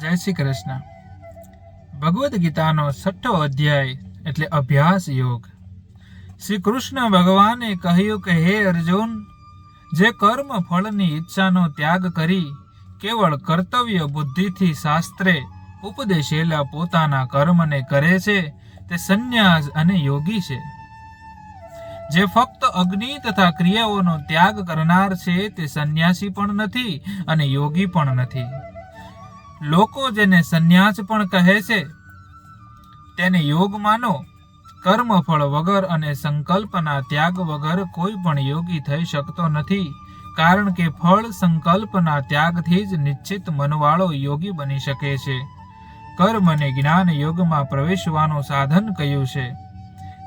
જય શ્રી કૃષ્ણ. ભગવદ્ ગીતાનો છઠ્ઠો અધ્યાય એટલે અભ્યાસ યોગ. શ્રી કૃષ્ણ ભગવાને કહ્યું કે, હે અર્જુન, જે કર્મ ફળની ઈચ્છાનો ત્યાગ કરી કેવળ કર્તવ્ય બુદ્ધિથી શાસ્ત્રે ઉપદેશેલા પોતાના કર્મને કરે છે, તે સંન્યાસ અને યોગી છે. જે ફક્ત અગ્નિ તથા ક્રિયાઓનો ત્યાગ કરનાર છે, તે સંન્યાસી પણ નથી અને યોગી પણ નથી. લોકો જેને સંન્યાસ પણ કહે છે, તેને યોગ માનો. કર્મફળ વગર અને સંકલ્પના ત્યાગ વગર કોઈ પણ યોગી થઈ શકતો નથી, કારણ કે ફળ સંકલ્પના ત્યાગથી જ નિશ્ચિત મનવાળો યોગી બની શકે છે. કર્મ અને જ્ઞાન યોગમાં પ્રવેશવાનું સાધન કયું છે,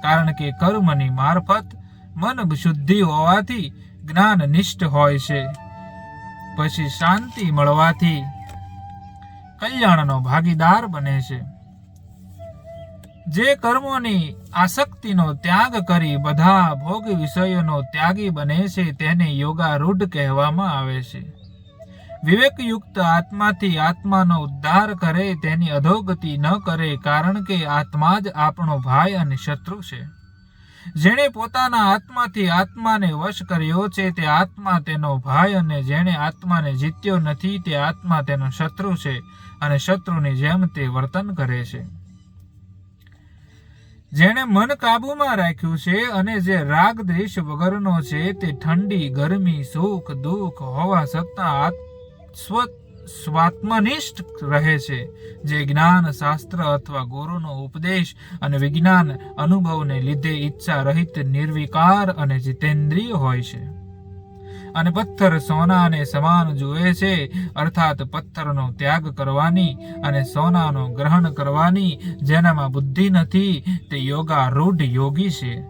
કારણ કે કર્મની મારફત મન શુદ્ધિ હોવાથી જ્ઞાન નિષ્ઠ હોય છે. પછી શાંતિ મળવાથી કલ્યાણનો ભાગીદાર બને છે. જે કર્મોની આસક્તિનો ત્યાગ કરી બધા ભોગ વિષયોનો ત્યાગી બને છે તેને યોગારૂઢ કહેવામાં આવે છે. વિવેકયુક્ત આત્માથી આત્માનો ઉદ્ધાર કરે તેની અધોગતિ ન કરે કારણ કે આત્મા જ આપણો ભાઈ અને શત્રુ છે. જેણે પોતાના આત્માથી આત્માને વશ કર્યો છે, તે આત્મા તેનો ભાઈ અને જેણે આત્માને જીત્યો નથી, તે આત્મા તેનો શત્રુ છે અને શત્રુની જેમ તે વર્તન કરે છે. જેણે મન કાબુમાં રાખ્યું છે અને જે રાગ દ્વેષ વગરનો છે, તે ઠંડી, ગરમી, સુખ, દુઃખ હોવા છતાં આત- સ્વ સ્વાત્મનિષ્ઠ રહે છે, જે જ્ઞાન, શાસ્ત્ર અથવા ગુરુનો ઉપદેશ અને વિજ્ઞાન અનુભવને લીધે ઈચ્છા રહિત, નિર્વિકાર અને જીતેન્દ્રિય હોય છે. અને પથ્થર સોનાને સમાન જુએ છે, અર્થાત પથ્થરનો ત્યાગ કરવાની અને સોનાનો ગ્રહણ કરવાની જેનામાં બુદ્ધિ નથી, તે યોગારૂઢ યોગી છે.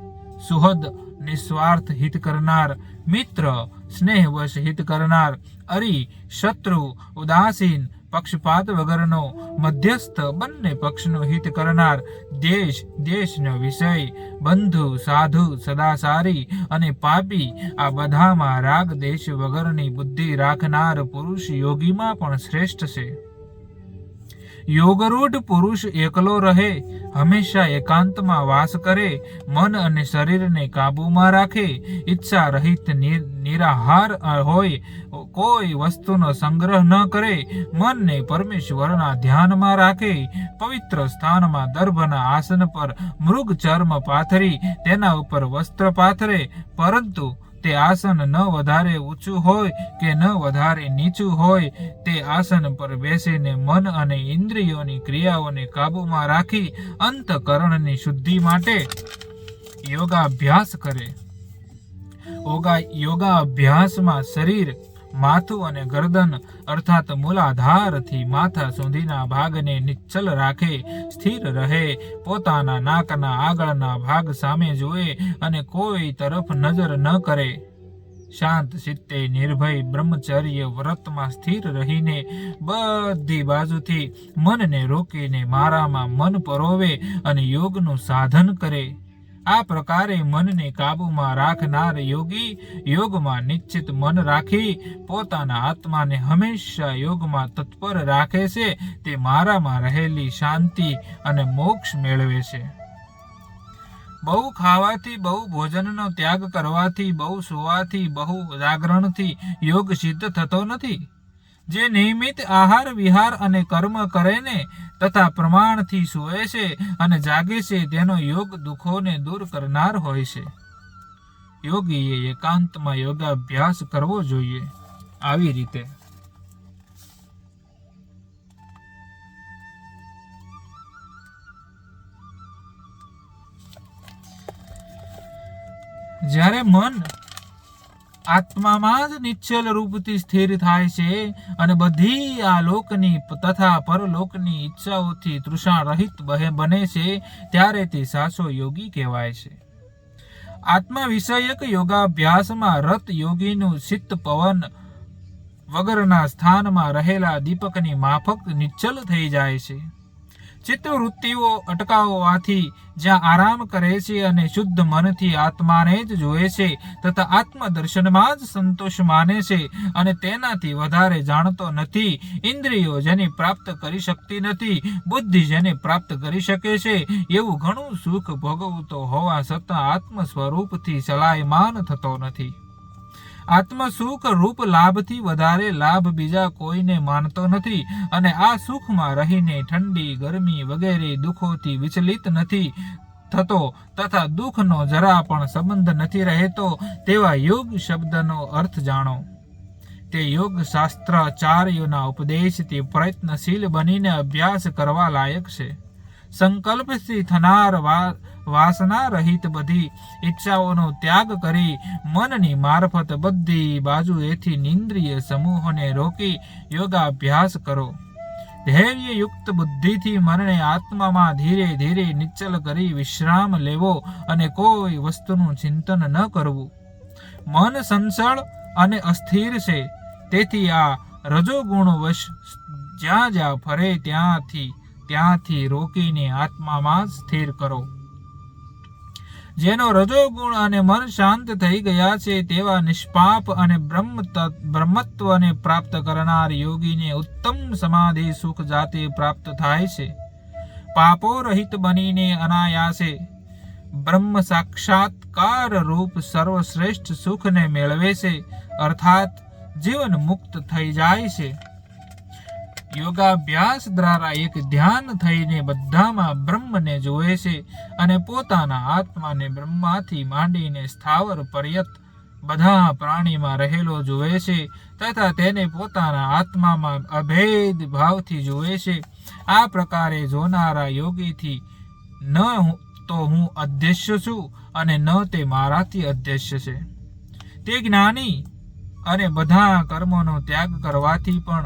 સુહદ, નિસ્વાર્થ હિત કરનાર મિત્ર સ્નેહવશ હિત કરનાર, અરી, શત્રુ, ઉદાસીન, પક્ષપાત વગરનો મધ્યસ્થ બંને પક્ષનું હિત કરનાર, દેશ, દેશનો વિષય, બંધુ, સાધુ, સદાસારી અને પાપી, આ બધામાં રાગ, દેશ વગરની બુદ્ધિ રાખનાર પુરુષ યોગીમાં પણ શ્રેષ્ઠ છે. યોગરૂઢ પુરુષ એકલો રહે, હંમેશા એકાંતમાં વાસ કરે, મન અને શરીરને કાબૂમાં રાખે, ઈચ્છા રહિત નિરાહાર હોય, કોઈ વસ્તુનો સંગ્રહ ન કરે, મનને પરમેશ્વરના ધ્યાનમાં રાખે, પવિત્ર સ્થાનમાં દર્ભના આસન પર મૃગ ચર્મ પાથરી, તેના ઉપર વસ્ત્ર પાથરે, પરંતુ તે આસન ન વધારે ઊંચું હોય કે ન વધારે નીચું હોય, તે આસન પર બેસીને મન અને ઇન્દ્રિયોની ક્રિયાઓને કાબૂમાં રાખી અંતકરણની શુદ્ધિ માટે યોગાભ્યાસ કરે. યોગા યોગાભ્યાસમાં શરીર માથું અને ગરદન અર્થાત મૂલાધારથી માથા સુધીના ભાગને નિશ્ચલ રાખે, સ્થિર રહે, પોતાના નાકના આગળના ભાગ સામે જુએ અને કોઈ તરફ નજર ન કરે. શાંત ચિત્તે નિર્ભય બ્રહ્મચર્ય વ્રતમાં સ્થિર રહીને બધી બાજુથી મનને રોકીને મારામાં મન પરોવે અને યોગનું સાધન કરે. આ પ્રકારે મનને કાબુમાં રાખનાર યોગી યોગમાં નિશ્ચિત મન રાખી પોતાના આત્માને હંમેશા યોગમાં તત્પર રાખે છે, તે મારામાં રહેલી શાંતિ અને મોક્ષ મેળવે છે. બહુ ખાવાથી બહુ ભોજનનો ત્યાગ કરવાથી, બહુ સુવાથી, બહુ જાગરણથી યોગ સિદ્ધ થતો નથી. જે નિયમિત આહાર, વિહાર અને કર્મ કરે ને તથા પ્રમાણથી સૂવે છે અને જાગે છે, તેનો યોગ દુઃખોને દૂર કરનાર હોય છે. યોગીએ એકાંતમાં યોગાભ્યાસ કરવો જોઈએ. આવી રીતે. જ્યારે મન આત્મામાં જ નિશ્ચલ રૂપથી સ્થિર થાય છે અને બધી આ લોકની તથા પરલોકની ઈચ્છાઓથી તૃષા રહિત બને છે, ત્યારે તે સાચો યોગી કહેવાય છે. આત્મા વિષયક યોગાભ્યાસમાં રત યોગીનું ચિત્ત પવન વગરના સ્થાનમાં રહેલા દીપકની માફક નિશ્ચલ થઈ જાય છે. ચિત્તવૃત્તિઓ અટકાવવાથી જ્યાં આરામ કરે છે અને શુદ્ધ મનથી આત્માને જ જોએ છે તથા આત્મદર્શનમાં જ સંતોષ માને છે અને તેનાથી વધારે જાણતો નથી, ઇન્દ્રિયો જેની પ્રાપ્ત કરી શકતી નથી, બુદ્ધિ જેને પ્રાપ્ત કરી શકે છે, એવું ઘણું સુખ ભોગવતો હોવા છતાં આત્મ સ્વરૂપથી ચલાયમાન થતો નથી. આત્મ સુખ રૂપ લાભથી વધારે લાભ બીજા કોઈને માનતો નથી અને આ સુખમાં રહીને ઠંડી, ગરમી વગેરે દુઃખોથી વિચલિત નથી થતો તથા દુઃખનો જરા પણ સંબંધ નથી રહેતો તેવા યોગ શબ્દનો અર્થ જાણો. તે યોગ શાસ્ત્ર આચાર્યોના ઉપદેશથી પ્રયત્નશીલ બનીને અભ્યાસ કરવા લાયક છે. સંકલ્પથી થનાર વાસના રહિત બધી ઈચ્છાઓનો ત્યાગ કરી મનની મારફત બધી બાજુએથી નિંદ્રિય સમૂહોને રોકી યોગાભ્યાસ કરો. ધૈર્યયુક્ત બુદ્ધિથી મનને આત્મામાં ધીરે ધીરે નિશ્ચલ કરી વિશ્રામ લેવો અને કોઈ વસ્તુનું ચિંતન ન કરવું. મન સંસળ અને અસ્થિર છે, તેથી આ રજોગુણ વશ જ્યાં જ્યાં ફરે ત્યાંથી ત્યાંથી રોકીને આત્મામાં સ્થિર કરો. જેનો રજોગુણ અને મન શાંત થઈ ગયા છે, તેવા નિષ્પાપ અને બ્રહ્મ બ્રહ્મત્વને પ્રાપ્ત કરનાર યોગીને ઉત્તમ સમાધિ સુખ જાતે પ્રાપ્ત થાય છે. પાપો રહિત બનીને અનાયાસે બ્રહ્મ સાક્ષાત્કાર રૂપ સર્વશ્રેષ્ઠ સુખને મેળવે છે, અર્થાત જીવન મુક્ત થઈ જાય છે. યોગાભ્યાસ દ્વારા એક ધ્યાન થઈને બધામાં બ્રહ્મને જોવે છે અને પોતાના આત્માને બ્રહ્માથી માંડીને સ્થાવર પર્યત બધા પ્રાણીમાં રહેલો જોવે છે તથા તેને પોતાના આત્મામાં અભેદ ભાવથી જોવે છે. આ પ્રકારે જોનારા યોગીથી ન તો હું અધ્યક્ષ છું અને ન તે મારાથી અધ્યક્ષ છે. તે જ્ઞાની અને બધા કર્મોનો ત્યાગ કરવાથી પણ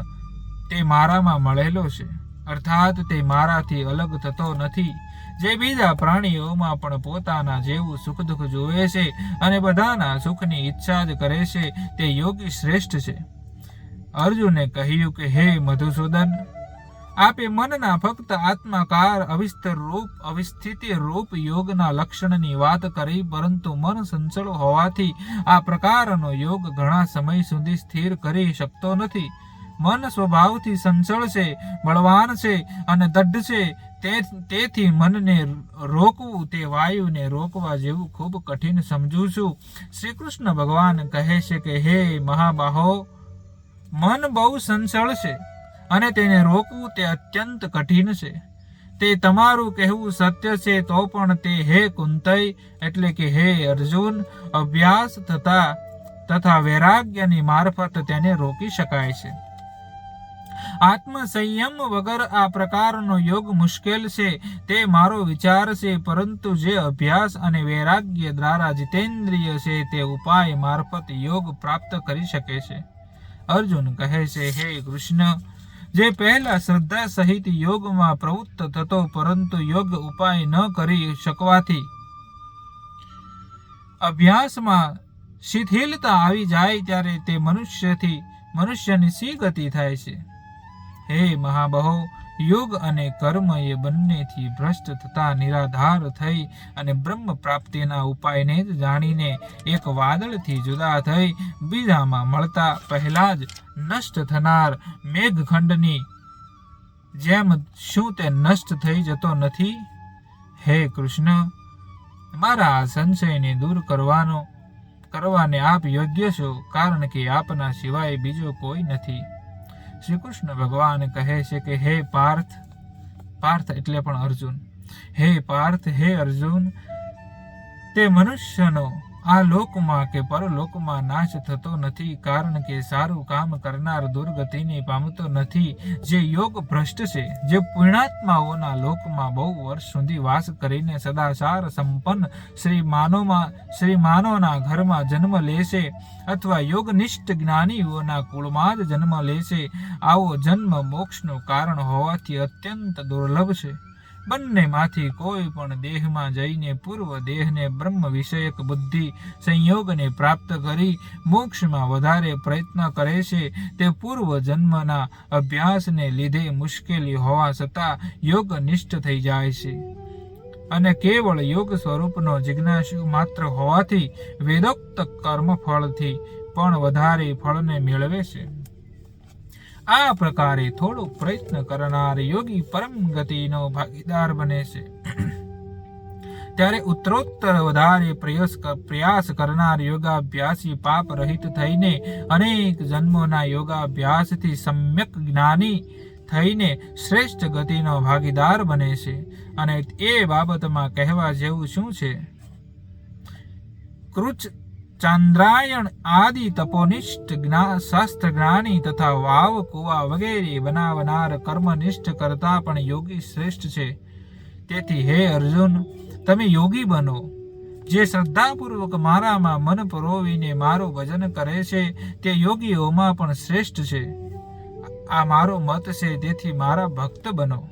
તે મારામાં મળેલો છે. અર્થાત તે મારાથી અલગ થતો નથી. જે બીજા પ્રાણીઓમાં પણ પોતાના જેવું સુખ દુઃખ જોવે છે અને બધાના સુખની ઈચ્છા જ કરે છે, તે યોગી શ્રેષ્ઠ છે. અર્જુને કહ્યું કે, હે મધુસૂદન, આપે મનના ફક્ત આત્માકાર અવિસ્તર રૂપ, અવિસ્થિતિ રૂપ યોગના લક્ષણની વાત કરી, પરંતુ મન સંચળ હોવાથી આ પ્રકારનો યોગ ઘણા સમય સુધી સ્થિર કરી શકતો નથી. મન સ્વભાવથી સંચળ છે, બળવાન છે અને દઢ છે. તેથી મનને રોકવું, તે વાયુને રોકવા જેવું ખૂબ કઠિન સમજું છું. શ્રી કૃષ્ણ ભગવાન કહે છે કે, હે મહાબાહો, મન બહુ સંચળ છે અને તેને રોકવું તે અત્યંત કઠિન છે. તે તમારું કહેવું સત્ય છે, તો પણ તે હે કુંતય એટલે કે હે અર્જુન, અભ્યાસ તથા તથા વૈરાગ્યની મારફત તેને રોકી શકાય છે. આત્મ સંયમ વગર આ પ્રકારનો યોગ મુશ્કેલ છે, તે મારો વિચાર છે, પરંતુ જે અભ્યાસ અને વૈરાગ્ય દ્વારા જીતેન્દ્રિય છે, તે ઉપાય મારફત યોગ પ્રાપ્ત કરી શકે છે. અર્જુન કહે છે, હે કૃષ્ણ, જે પહેલા શ્રદ્ધા સહિત યોગમાં પ્રવૃત્ત થતો, પરંતુ યોગ ઉપાય ન કરી શકવાથી અભ્યાસમાં શિથિલતા આવી જાય ત્યારે તે મનુષ્યથી, મનુષ્યની સી ગતિ થાય છે? હે મહાબહો, યોગ અને કર્મ એ બંનેથી ભ્રષ્ટ થતા નિરાધાર થઈ અને બ્રહ્મ પ્રાપ્તિના ઉપાયને જ જાણીને એક વાદળથી જુદા થઈ બીજામાં મળતા પહેલા જ નષ્ટ થનાર મેઘખંડની જેમ શું તે નષ્ટ થઈ જતો નથી? હે કૃષ્ણ, મારા આ સંશયને દૂર કરવાનો, કરવાને આપ યોગ્ય છો કારણ કે આપના સિવાય બીજો કોઈ નથી. શ્રી કૃષ્ણ ભગવાન કહે છે કે હે પાર્થ પાર્થ એટલે પણ અર્જુન. હે પાર્થ, હે અર્જુન, તે મનુષ્યનો આ લોકમાં કે પરલોકમાં નાશ થતો નથી, કારણ કે સારું કામ કરનાર દુર્ગતિને પામતો નથી. જે યોગ ભ્રષ્ટ છે, જે પુણ્યાત્માઓના લોકમાં બહુ વર્ષ સુધી વાસ કરીને સદાચાર સંપન્ન શ્રી માનોમાં શ્રી માનવના ઘરમાં જન્મ લેશે અથવા યોગનિષ્ઠ જ્ઞાનીઓના કુળમાં જ જન્મ લેશે. આવો જન્મ મોક્ષનું કારણ હોવાથી અત્યંત દુર્લભ છે. બંનેમાંથી કોઈ પણ દેહમાં જઈને પૂર્વ દેહને બ્રહ્મ વિષયક બુદ્ધિ સંયોગને પ્રાપ્ત કરી મોક્ષમાં વધારે પ્રયત્ન કરે છે, તે પૂર્વ જન્મના અભ્યાસને લીધે મુશ્કેલી હોવા છતાં યોગ નિષ્ઠ થઈ જાય છે. અને કેવળ યોગ સ્વરૂપનો જિજ્ઞાસુ માત્ર હોવાથી વેદોક્ત કર્મફળથી પણ વધારે ફળને મેળવે છે. આ પ્રકારે થોડો પ્રયત્ન કરનાર યોગી પરમ ગતિનો ભાગીદાર બને છે. ત્યારે ઉત્તરોત્તર વધારે પ્રયાસ પ્રયાસ કરનાર યોગાભ્યાસી પાપ રહિત થઈને અનેક જન્મોના યોગાભ્યાસથી સમ્યક જ્ઞાની થઈને શ્રેષ્ઠ ગતિનો ભાગીદાર બને છે. અને એ બાબતમાં કહેવા જેવું શું છે? કૃચ ચાંદ્રાયણ આદિ તપોનિષ્ઠ શાસ્ત્ર જ્ઞાની તથા વાવ, કુવા વગેરે બનાવનાર કર્મનિષ્ઠ કરતા પણ યોગી શ્રેષ્ઠ છે. તેથી હે અર્જુન, તમે યોગી બનો. જે શ્રદ્ધાપૂર્વક મારામાં મન પરોવીને મારું ભજન કરે છે, તે યોગીઓમાં પણ શ્રેષ્ઠ છે. આ મારો મત છે, તેથી મારા ભક્ત બનો.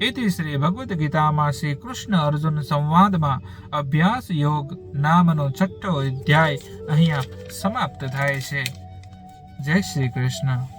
ઇતિ શ્રી ભગવદ્ ગીતામાં શ્રી કૃષ્ણ અર્જુન સંવાદમાં અભ્યાસ યોગ નામનો છઠ્ઠો અધ્યાય અહીંયા સમાપ્ત થાય છે જય શ્રી કૃષ્ણ